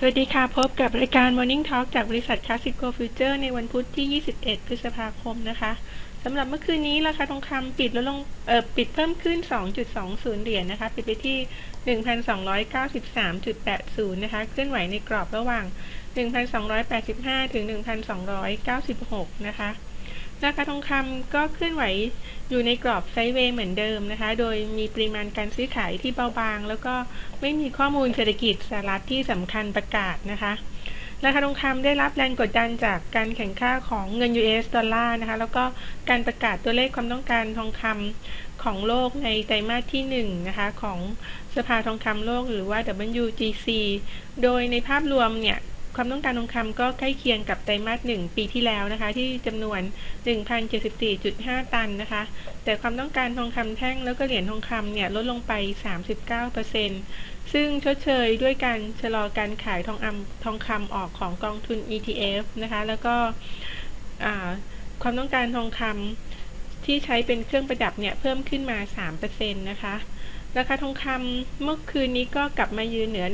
สวัสดีค่ะ พบกับรายการ Morning Talk จากบริษัท Classico Future ในวันพุธที่ 21 พฤษภาคมนะคะสำหรับเมื่อคืนนี้ราคาทองคำปิดลดลงเอ่อปิดเพิ่มขึ้น 2.20 เหรียญนนะคะ ปิดไปที่ 1,293.80 นะคะ เคลื่อนไหวในกรอบระหว่าง 1,285 ถึง 1,296 นะคะ ราคาทองคำก็เคลื่อนไหวอยู่ในกรอบไซด์เวย์เหมือนเดิมนะคะ โดยมีปริมาณการซื้อขายที่เบาบาง แล้วก็ไม่มีข้อมูลเศรษฐกิจสหรัฐที่สำคัญประกาศนะคะ ราคาทองคำได้รับแรงกดดันจากการแข่งข้าของเงิน US ดอลลาร์นะคะ แล้วก็การประกาศตัวเลขความต้องการทองคำของโลกในไตรมาสที่1นะคะของสภาทองคำโลกหรือว่า WGC โดยในภาพรวมเนี่ย ความต้องการทองคำก็ใกล้เคียงกับไตรมาสหนึ่งปีที่แล้วนะคะ ที่จำนวน 1,074.5 ตันนะคะ แต่ความต้องการทองคำแท่งแล้วก็เหรียญทองคำเนี่ยลดลงไป 39%ซึ่งชดเชยด้วยการชะลอการขายทองอำทองคำออกของกองทุน ETF นะคะ แล้วก็ความต้องการทองคำที่ใช้เป็นเครื่องประดับเนี่ยเพิ่มขึ้นมา 3%นะคะ ราคาทองคำเมื่อคืนนี้ก็กลับมายืนเหนือ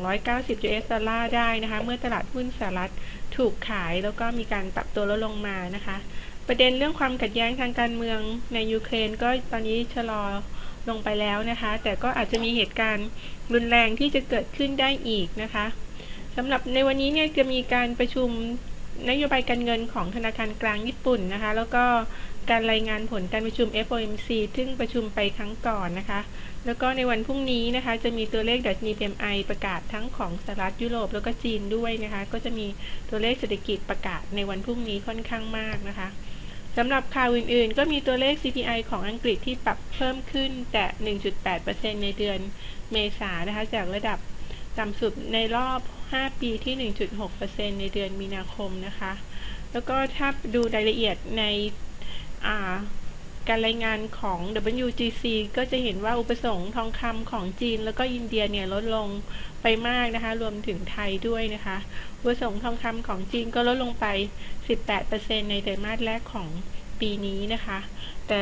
1,290 US ดอลลาร์ได้นะคะ เมื่อตลาดหุ้นสหรัฐถูกขายแล้วก็มีการปรับตัวลดลงมานะคะ ประเด็นเรื่องความขัดแย้งทางการเมืองในยูเครนก็ตอนนี้ชะลอลงไปแล้วนะคะ แต่ก็อาจจะมีเหตุการณ์รุนแรงที่จะเกิดขึ้นได้อีกนะคะสำหรับในวันนี้เนี่ยจะมีการประชุม นโยบายการเงินของธนาคารกลางญี่ปุ่นนะคะ แล้วก็การรายงานผลการประชุม FOMC ซึ่งประชุมไปครั้งก่อนนะคะ แล้วก็ในวันพรุ่งนี้นะคะ จะมีตัวเลขดัชนี PMI ประกาศทั้งของสหรัฐยุโรปแล้วก็จีนด้วยนะคะ ก็จะมีตัวเลขเศรษฐกิจประกาศในวันพรุ่งนี้ค่อนข้างมากนะคะสำหรับข่าวอื่นๆ ก็มีตัวเลข CPI ของอังกฤษที่ปรับเพิ่มขึ้นแต่ 1.8%ในเดือนเมษานะคะ จากระดับต่ำสุดในรอบ 5 ปีที่ 1.6%ในเดือนมีนาคมนะคะ แล้วก็ถ้าดูรายละเอียดในการรายงานของ WGC ก็จะเห็นว่าอุปสงค์ทองคำของจีน แล้วก็อินเดียเนี่ยลดลงไปมากนะคะ รวมถึงไทยด้วยนะคะ อุปสงค์ทองคำของจีนก็ลดลงไป 18%ในไตรมาสแรกของปีนี้นะคะ แต่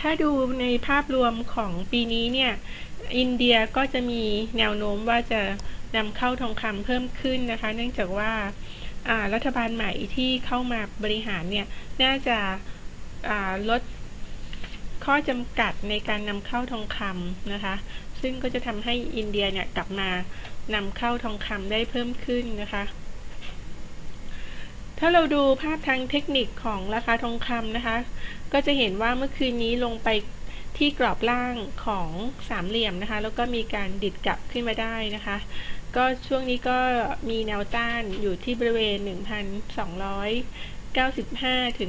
ถ้าดูในภาพรวมของปีนี้เนี่ย อินเดียก็จะมีแนวโน้มว่าจะนำเข้าทองคำเพิ่มขึ้นนะคะ เนื่องจากว่ารัฐบาลใหม่ที่เข้ามาบริหารเนี่ย น่าจะลดข้อจำกัดในการนำเข้าทองคำนะคะ ซึ่งก็จะทำให้อินเดียเนี่ยกลับมานำเข้าทองคำได้เพิ่มขึ้นนะคะ ถ้าเราดูภาพทางเทคนิคของราคาทองคำนะคะ ก็จะเห็นว่าเมื่อคืนนี้ลงไป ที่กรอบล่างของสามเหลี่ยมนะคะ แล้วก็มีการดิดกลับขึ้นมาได้นะคะ ก็ช่วงนี้ก็มีแนวต้านอยู่ที่บริเวณ 1,295 ถึง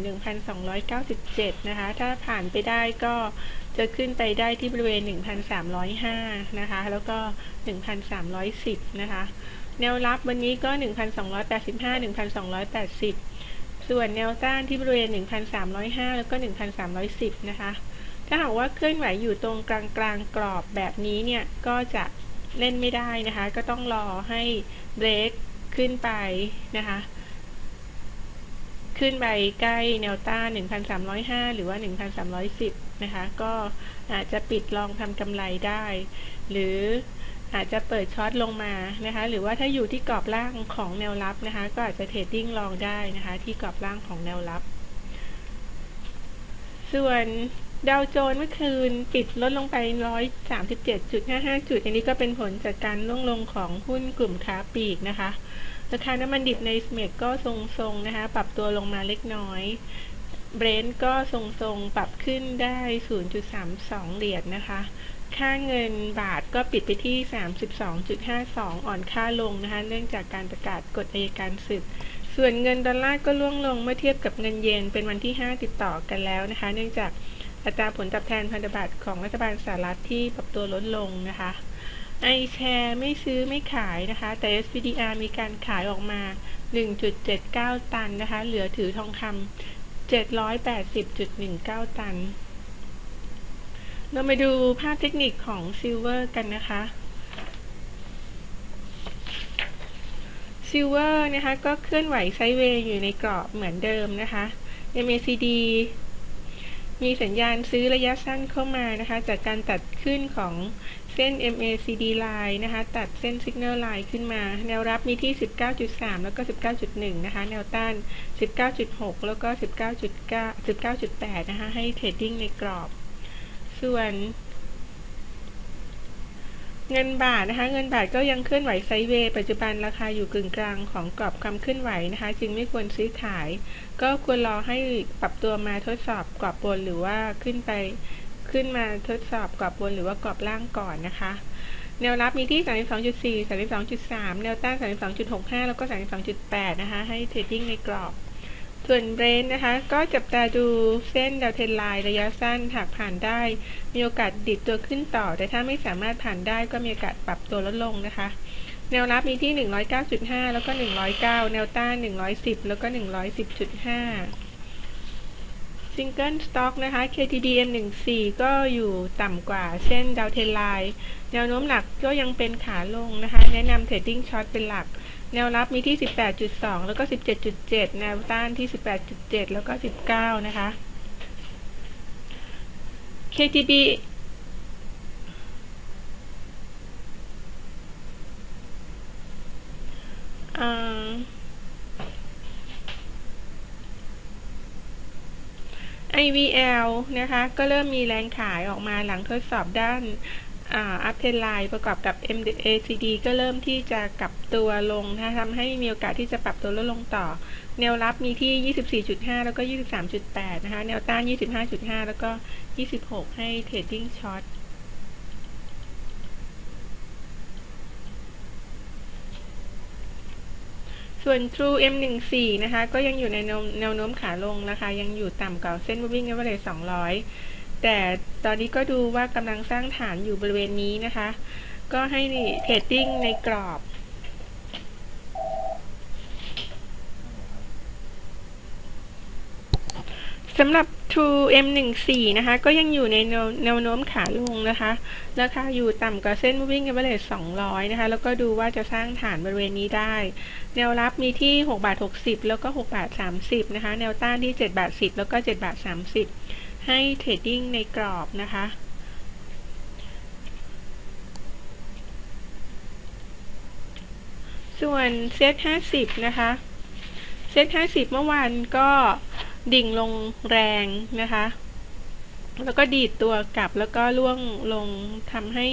1,297 นะคะ ถ้าผ่านไปได้ก็จะขึ้นไปได้ที่บริเวณ 1,305 นะคะ แล้วก็ 1,310 นะคะ แนวรับวันนี้ก็ 1,285 1,280 ส่วนแนวต้านที่บริเวณ 1,305 แล้วก็ 1,310 นะคะ ถ้าหากว่าเคลื่อนไหวอยู่ตรงกลางกลางกรอบแบบนี้เนี่ยก็จะเล่นไม่ได้นะคะ ก็ต้องรอให้เบรกขึ้นไปนะคะ ขึ้นไปใกล้แนวต้าน1,305 หรือว่า 1,310 นะคะ ก็อาจจะปิดลองทำกำไรได้ หรืออาจจะเปิดช็อตลงมานะคะ หรือว่าถ้าอยู่ที่กรอบล่างของแนวรับนะคะ ก็อาจจะเทรดดิ้งลองได้นะคะ ที่กรอบล่างของแนวรับ ส่วน ดาวโจนส์เมื่อคืนปิดลดลงไป 137.55 จุด อันนี้ก็เป็นผลจากการล่วงลงของหุ้นกลุ่มค้าปลีกนะคะ ราคาน้ำมันดิบในสเมกก็ทรงๆนะคะ ปรับตัวลงมาเล็กน้อย เบรนท์ก็ทรงๆ ปรับขึ้นได้ 0.32 เหรียญนนะคะ ค่าเงินบาทก็ปิดไปที่ 32.52 อ่อนค่าลงนะคะ เนื่องจากการประกาศกฎอัยการศึกส่วนเงินดอลลาร์ก็ล่วงลงเมื่อเทียบกับเงินเยนเป็นวันที่ 5 ติดต่อกันแล้วนะคะ เนื่องจาก อัตราผลตอบแทนพันธบัตรของรัฐบาลสหรัฐที่ปรับตัวลดลงนะคะไอแชร์ไม่ซื้อไม่ขายนะคะ แต่ SPDR มีการขายออกมา 1.79 ตันนะคะ เหลือถือทองคำ780.19 ตัน เรามาดูภาพเทคนิคของซิลเวอร์กันนะคะซิลเวอร์นะคะ ก็เคลื่อนไหวไซด์เวย์อยู่ในกรอบเหมือนเดิมนะคะ MACD มีสัญญาณซื้อระยะสั้นเข้ามานะคะ จากการตัดขึ้นของเส้น MACD line นะคะ ตัดเส้น Signal line ขึ้นมา แนวรับมีที่ 19.3 แล้วก็ 19.1 นะคะ แนวต้าน 19.6 แล้วก็ 19.9 19.8 นะคะ ให้เทรดดิ้งในกรอบ ส่วน เงินบาทนะคะ เงินบาทก็ยังเคลื่อนไหวไซเวย์ปัจจุบันราคาอยู่กึ่งกลางของกรอบความเคลื่อนไหวนะคะ จึงไม่ควรซื้อขาย ก็ควรรอให้ปรับตัวมาทดสอบกรอบบนหรือว่าขึ้นไปขึ้นมาทดสอบกรอบบนหรือว่ากรอบล่างก่อนนะคะ แนวรับมีที่ 32.4 32.3 แนวต้าน 32.65 แล้วก็ 32.8 นะคะ ให้เทรดดิ้งในกรอบ ส่วนเบรนนะคะ ก็จับตาดูเส้นดาวเทนไลน์ระยะสั้นหากผ่านได้ มีโอกาสดิดตัวขึ้นต่อ แต่ถ้าไม่สามารถผ่านได้ก็มีโอกาสปรับตัวลดลงนะคะ แนวรับมีที่ 109.5 แล้วก็ 109 แนวต้าน 110 แล้วก็ 110.5ซิงเกิลสต็อกนะคะ KTDM 14ก็อยู่ต่ำกว่าเช่นดาวเทนไลน์แนวโน้มหลักก็ยังเป็นขาลงนะคะ แนะนำเทรดดิ้งช็อตเป็นหลัก แนวรับมีที่ 18.2 แล้วก็ 17.7 แนวต้านที่ 18.7 แล้วก็ 19 นะคะ KTD อ่า IVL นะคะ ก็เริ่มมีแรงขายออกมาหลังทดสอบด้าน อัพเทนไลน์ประกอบกับ MACD ก็เริ่มที่จะกลับตัวลงนะคะทำให้มีโอกาสที่จะปรับตัวลดลงต่อ แนวรับมีที่ 24.5 แล้วก็ 23.8 นะคะ แนวต้าน 25.5 แล้วก็ 26 ให้เทรดดิ้งช็อตส่วน True M14 นะคะ ก็ยังอยู่ในแนวโน้มขาลงนะคะ ยังอยู่ต่ำกว่าเส้น Moving Average 200 แต่ตอนนี้ก็ดูว่ากำลังสร้างฐานอยู่บริเวณนี้นะคะ ก็ให้เทรดดิ้งในกรอบสำหรับ True M14 นะคะ ก็ยังอยู่ในแนวโน้มขาลงนะคะ ราคาอยู่ต่ำกว่าเส้น moving average 200 นะคะ แล้วก็ดูว่าจะสร้างฐานบริเวณนี้ได้ แนวรับมีที่6บาท60 แล้วก็6บาท30 นะคะ แนวต้านที่7บาท10 แล้วก็7บาท30 ให้เทรดดิ้งในกรอบนะคะ ส่วนเซ็ต50นะคะเซ็ต50เมื่อวานก็ดิ่งลงแรงนะคะ แล้วก็ดีดตัวกลับแล้วก็ล่วงลงทำให้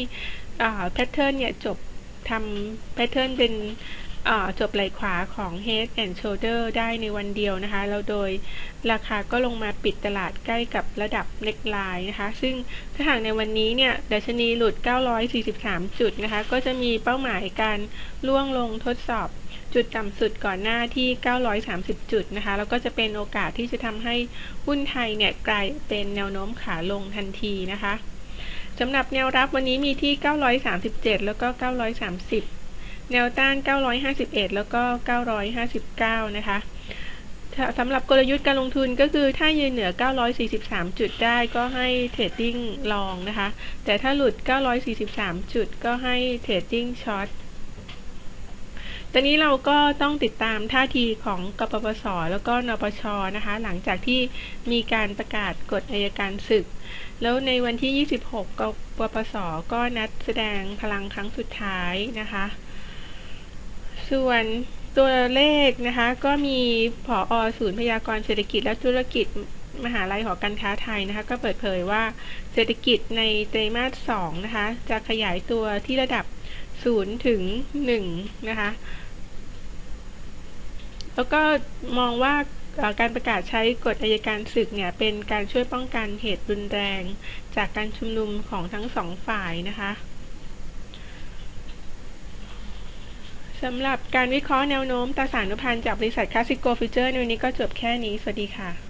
แพทเทิร์นเนี่ยจบทำแพทเทิร์นเป็น จบไหลขวาของ Head and Shoulder ได้ในวันเดียวนะคะแล้วโดยราคาก็ลงมาปิดตลาดใกล้กับระดับ neckline นะคะ ซึ่งถ้าหากในวันนี้เนี่ยดัชนีหลุด 943 จุดนะคะ ก็จะมีเป้าหมายการล่วงลงทดสอบจุดต่ำสุดก่อนหน้าที่ 930 จุดนะคะ แล้วก็จะเป็นโอกาสที่จะทำให้หุ้นไทยเนี่ยกลายเป็นแนวโน้มขาลงทันทีนะคะสำหรับแนวรับวันนี้มีที่ 937 แล้วก็ 930 แนวต้าน 951 แล้วก็ 959 นะคะสำหรับกลยุทธ์การลงทุนก็คือถ้ายืนเหนือ 943 จุดได้ก็ให้เทรดดิ้งลองนะคะ แต่ถ้าหลุด 943 จุดก็ให้เทรดดิ้งช็อตตอนนี้เราก็ต้องติดตามท่าทีของกปปส แล้วก็นปชนะคะ หลังจากที่มีการประกาศกฎอายการศึก แล้วในวันที่ 26 กปปส ก็นัดแสดงพลังครั้งสุดท้ายนะคะ ส่วนตัวเลขนะคะ ก็มีผออศูนย์พยากรเศรษฐกิจและธุรกิจมหาลัยหอการค้าไทยนะคะ ก็เปิดเผยว่าเศรษฐกิจในไตรมาส2นะคะ จะขยายตัวที่ระดับ 0 ถึง 1 นะคะ แล้วก็มองว่าการประกาศใช้กฎอายการศึกเนี่ยเป็นการช่วยป้องกันเหตุรุนแรง จากการชุมนุมของทั้งสองฝ่ายนะคะ สำหรับการวิเคราะห์แนวโน้มตราสารนุพันธ์จากบริษัทคาสิโกฟิวเจอร์ในวันนี้ก็จบแค่นี้ สวัสดีค่ะ